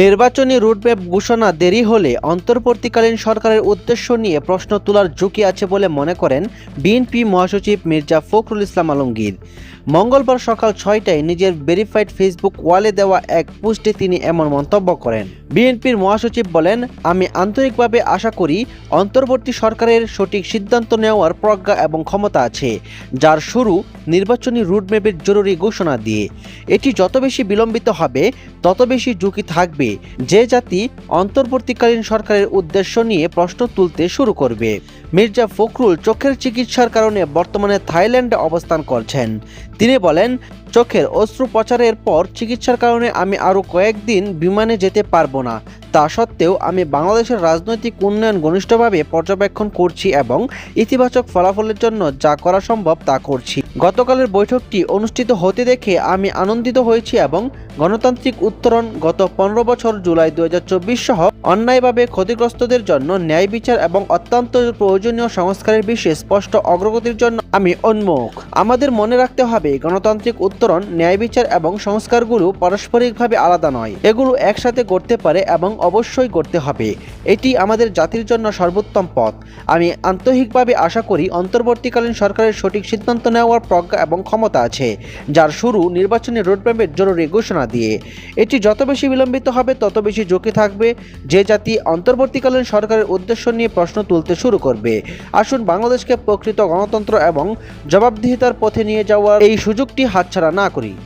নির্বাচনী রুটম্যাপ ঘোষণা দেরি হলে অন্তর্বর্তীকালীন সরকারের উদ্দেশ্য নিয়ে প্রশ্ন তোলার ঝুঁকি আছে বলে মনে করেন বিএনপি মহাসচিব মির্জা ফখরুল ইসলাম আলমগীর। মঙ্গলবার সকাল ছয়টায় নিজের ভেরিফাইড ফেসবুক ওয়ালে দেওয়া এক পোস্টে তিনি এমন মন্তব্য করেন। বিএনপির মহাসচিব বলেন, আমি আন্তরিকভাবে আশা করি অন্তর্বর্তী সরকারের সঠিক সিদ্ধান্ত নেওয়ার প্রজ্ঞা এবং ক্ষমতা আছে, যার শুরু নির্বাচনী রুটম্যাপের জরুরি ঘোষণা দিয়ে। এটি যত বেশি বিলম্বিত হবে, তত বেশি ঝুঁকি থাকবে। যে জাতি অন্তর্বর্তীকালীন সরকারের উদ্দেশ্য নিয়ে প্রশ্ন তুলতে শুরু করবে। মির্জা ফখরুল চোখের চিকিৎসার কারণে বর্তমানে থাইল্যান্ডে অবস্থান করছেন। তিনি বলেন চোখের অস্ত্রোপচারের পর চিকিৎসার কারণে আমি আরও কয়েকদিন বিমানে যেতে পারব না। তা সত্ত্বেও আমি বাংলাদেশের রাজনৈতিক উন্নয়ন ঘনিষ্ঠভাবে পর্যবেক্ষণ করছি এবং ইতিবাচক ফলাফলের জন্য যা করা সম্ভব তা করছি। গতকালের বৈঠকটি অনুষ্ঠিত হতে দেখে আমি আনন্দিত হয়েছি এবং গণতান্ত্রিক উত্তরণ গত পনেরো বছর জুলাই দু হাজার চব্বিশ সহ অন্যায়ভাবে ক্ষতিগ্রস্তদের জন্য ন্যায় বিচার এবং অত্যন্ত প্রয়োজনীয় সংস্কারের বিষয়ে স্পষ্ট অগ্রগতির জন্য আমি উন্মুখ। আমাদের মনে রাখতে হবে, গণতান্ত্রিক উত্তরণ ন্যায় বিচার এবং সংস্কারগুলো পারস্পরিকভাবে আলাদা নয়। এগুলো একসাথে করতে পারে এবং অবশ্যই করতে হবে। এটি আমাদের জাতির জন্য সর্বোত্তম পথ। আমি আন্তরিকভাবে আশা করি অন্তর্বর্তীকালীন সরকারের সঠিক সিদ্ধান্ত নেওয়ার প্রজ্ঞা এবং ক্ষমতা আছে, যার শুরু নির্বাচনী রোডম্যাপের জরুরি ঘোষণা দিয়ে। এটি যত বেশি বিলম্বিত হবে, তত বেশি ঝুঁকি থাকবে। যে জাতি অন্তর্বর্তীকালীন সরকারের উদ্দেশ্য নিয়ে প্রশ্ন তুলতে শুরু করবে। আসুন বাংলাদেশকে প্রকৃত গণতন্ত্র এবং জবাবদিহিতার পথে নিয়ে যাওয়ার এই সুযোগটি হাতছাড়া না করি।